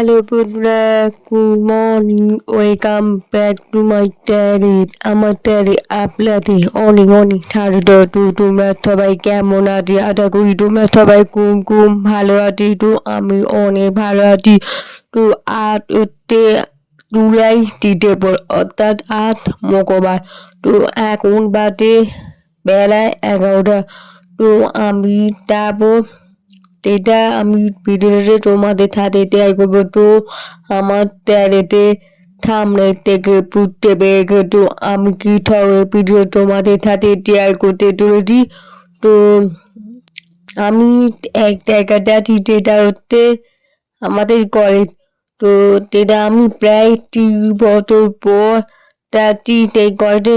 Hello বন্ধুরা good morning welcome back to my ট্যারিট আমার ট্যারি আপনাদের অনেক অনেক স্বাগত তো তোমরা সবাই কেমন আছি আশা করি তোমরা সবাই কুম কুম ভালো আছি তো আমি অনেক ভালো আছি তো আজ হচ্ছে জুলাই ডিসেম্বর অর্থাৎ আজ মঙ্গলবার তো এখন বাজে বেলায় এগারোটা তো আমি তারপর এটা আমি ভিডিওতে তোমাদের সাথে শেয়ার করব তো আমার ট্যারেতে সামনে থেকে পুঁততে পেরে তো আমি কি ঠগে ভিডিও তোমাদের সাথে শেয়ার করতে চলেছি। তো আমি এক জায়গাটা যেটা হচ্ছে আমাদের কলেজ তো যেটা আমি প্রায় তিন বছর পর যাচ্ছি সেই কলেজে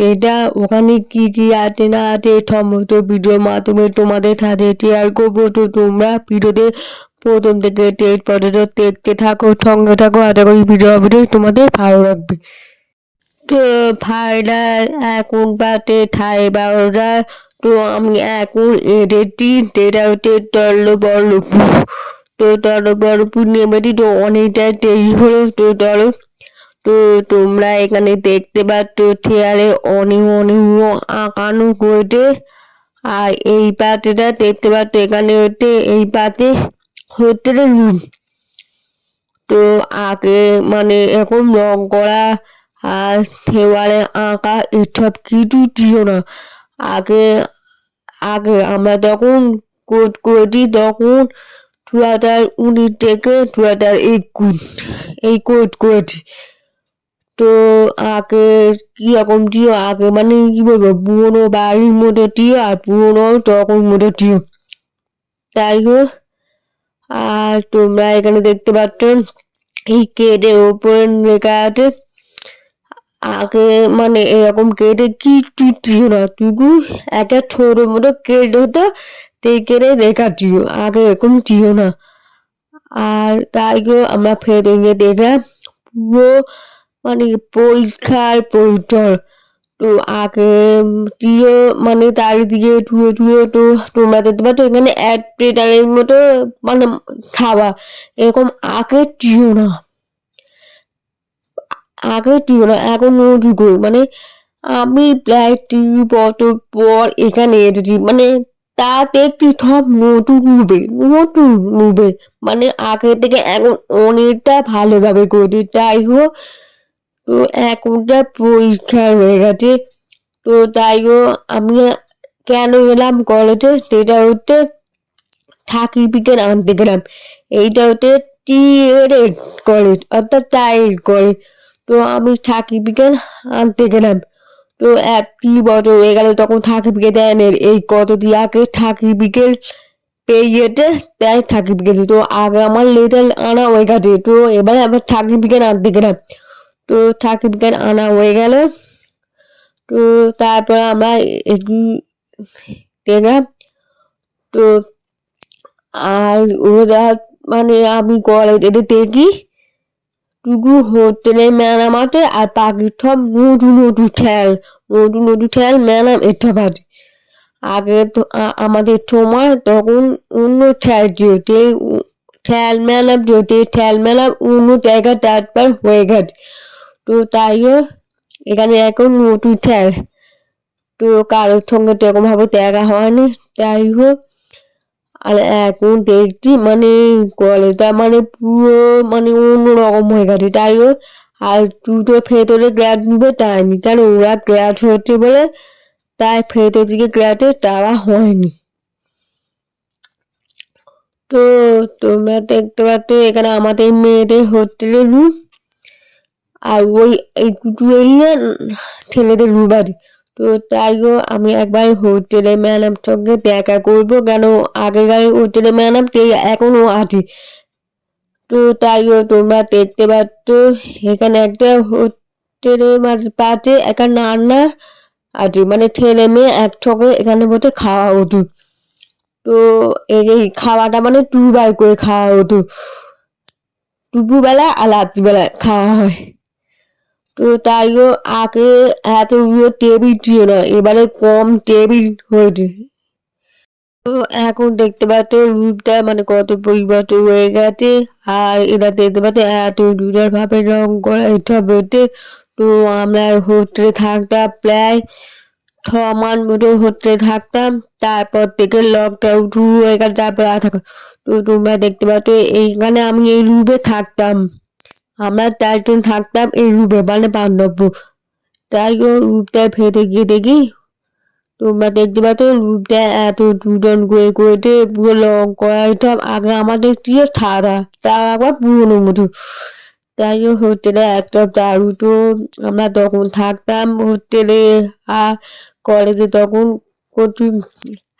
সেটা ওখানে কি কি আছে না আছে, সমস্ত ভিডিওর মাধ্যমে তোমাদের সাথে শেয়ার করব। তো তোমরা ভিডিওতে প্রথম থেকে শেষ পর্যন্ত দেখতে থাকো, সঙ্গে থাকো। আশা করি ভিডিও হবে তোমাদের ভালো লাগবে। তো ভাইরা এখন বাজে সাড়ে বারোটা। তো আমি এখন এড়েছি যেটা হচ্ছে তল্ল বল্লভপুর তো তল্ল বল্লভপুর নেমেছি, তো অনেকটা দেরি হলো। তো চলো তো তোমরা এখানে দেখতে পাচ্ছ চেয়ারে অনেক অনেক আঁকানো করেছে আর এই পাতেটা দেখতে পাচ্ছ এখানে হচ্ছে, এই পাতে হচ্ছে তো আগে মানে এখন রং করা আর দেওয়ালে আঁকা এসব কিছু ছিল না। আগে আগে আমরা তখন কোর্ট করেছি তখন দু হাজার উনিশ থেকে দু হাজার একুশ এই কোর্ট করেছি। তো আগে কীরকম ছিল আগে মানে কী বলব, পুরোনো বাড়ির মতো ছিল আর পুরোনো তখন মতো ছিল তাই হোক আর তোমরা এখানে দেখতে পাচ্ছ, এই কেটে ওপরে লেখা আছে, আগে মানে এরকম কেটে কিচ্ছু ছিল না টুকু একটা ছোট মতো কেটে হতো, সেই কেটে লেখা ছিল আগে এরকম ছিল না। আর তাই আমরা ফেরে দেখলাম, পুরো মানে পরীক্ষার পরিচয়। তো আগে দিয়ে মানে চারিদিকে ধুয়ে ধুয়ে তো তোমরা দেখতে পাচ্ছ, এখানে এক প্লেটারের মতো মানে খাওয়া। এরকম আগে ছিল না। আগে ছিল না, এখন ঢুকো মানে আমি প্রায় তিন বছর পর এখানে এসেছি। মানে তাতে একটি সব নতুন রূপে নতুন রূপে মানে আগে থেকে এখন অনেকটা ভালোভাবে করি তাই হোক তো এখনটা পরীক্ষা হয়ে গেছে। তো তাই আমি কেন এলাম কলেজে সেটা হচ্ছে সার্টিফিকেট আনতে গেলাম। এইটা হচ্ছে টিএড কলেজ অর্থাৎ টাইড কলেজ তো আমি সার্টিফিকেট আনতে গেলাম। তো এক বছর হয়ে গেল তখন সার্টিফিকেট দেন এই কত দিয়ে আগে সার্টিফিকেট পেয়ে তাই সার্টিফিকেট তো আগে আমার লেটার আনা হয়ে গেছে। তো এবারে আবার সার্টিফিকেট আনতে গেলাম। তো সার্টিফিকেট আনা হয়ে গেল। তো তারপর আমরা দেখলাম। তো আর ওরা মানে আমি কলেজে দেখি, টুকু হোটেলে ম্যাডাম আছে আর বাকি সব নতুন নতুন ঠেল নতুন নতুন ঠেল ম্যাডাম এটা আছে আগে তো আমাদের সময় তখন অন্য ঠেল সেই ঠেল মেলা যদি ঠেল মেলা অন্য জায়গায় তারপর হয়ে গেছে। তো তাইও এখানে এখন নতুন ঠেল তো কারোর সঙ্গে তো এরকমভাবে দেখা হয়নি। তাই হোক আর এখন দেখছি মানে কলেজটা মানে পুরো মানে অন্যরকম হয়ে গেছে। তাই হোক আর তো ভেতরে গ্যাস নিবে, তাই নি? কেন ওরা গ্যাস হচ্ছে বলে তাই ভেতর দিকে গ্যাসে তারা হয়নি। তো তোমরা দেখতে পাচ্ছ এখানে আমাদের মেয়েদের হোস্টেলের রুম আর ওই, এই এরিয়া ছেলেদের আছে তো তাই আমি একবার হোটেলে ম্যাডাম সঙ্গে দেখা করব কেন? আগেকার হোটেলে ম্যাডাম এখনও আছে? তো তাই তোমরা দেখতে পাচ্ছ, এখানে একটা হোটেলে মানে পাশে একটা রান্না আছে মানে ছেলে মেয়ে একসঙ্গে এখানে বসে খাওয়া হতো। তো এই খাওয়াটা মানে দুবার করে খাওয়া হতো। দুপুরবেলা আর রাত্রিবেলা খাওয়া হয়। তো তাইও আগে এতগুলো টেবিল ছিল না, এবারে কম টেবিল হয়েছে। তো এখন দেখতে পাচ্ছ রূপটা মানে কত পরিবর্তন হয়ে গেছে, আর এরা দেখতে পাচ্ছ এত সুন্দর ভাবে রং করা এটা বলতে, তো আমরা হোস্টেলে থাকতাম প্রায় ছ মান মতো হোস্টেলে থাকতাম, তারপর থেকে লকডাউন শুরু হয়ে গেল, তারপর আর থাকা তো তোমরা দেখতে পাচ্ছ এইখানে আমি এই রুমে থাকতাম। আমরা চারজন থাকতাম এই রুমে মানে বান্ধব্য তাই ও রূপটা ফেটে গিয়ে দেখি তোমরা দেখতে পাচ্ছ রূপটা এত দুজন করে করেছে পুরো লং করা এটা আগে আমাদের দিয়ে সাদা তা আবার পুরোনো মতো তাই ও হোস্টেলে একটা দারু তো আমরা তখন থাকতাম হোটেলে আর কলেজে তখন প্রচুর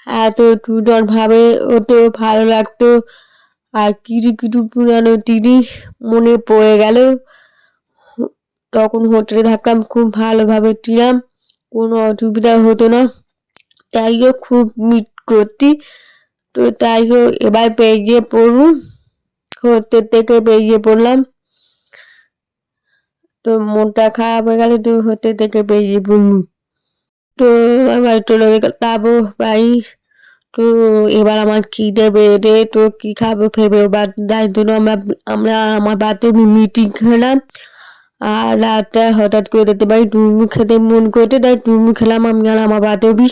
এত দুজন ভাবে ওতো ভালো লাগতো আর কিছু পুরানো জিনিস মনে পড়ে গেল। তখন হোটেলে থাকতাম, খুব ভালোভাবে ছিলাম, কোনো অসুবিধা হতো না। তাইও খুব মিট করতি। তো তাইও এবার বেরিয়ে পড়ুন হোটেল থেকে বেরিয়ে পড়লাম। তো মনটা খারাপ হয়ে গেলে, তো হোটেল থেকে বেরিয়ে পড়লুম তো এবার চলে যাব বাড়ি তো এবার আমার খিদে বেড়ে তো কি খাব ভেবে বা তাই জন্য আমরা আমরা আমার বাদে মিটিং খেলাম। আর রাতটা হঠাৎ করে দেখতে পারি টুরমু খেতে মন করতে তাই টুরমু খেলাম আমি আর আমার বান্ধবী।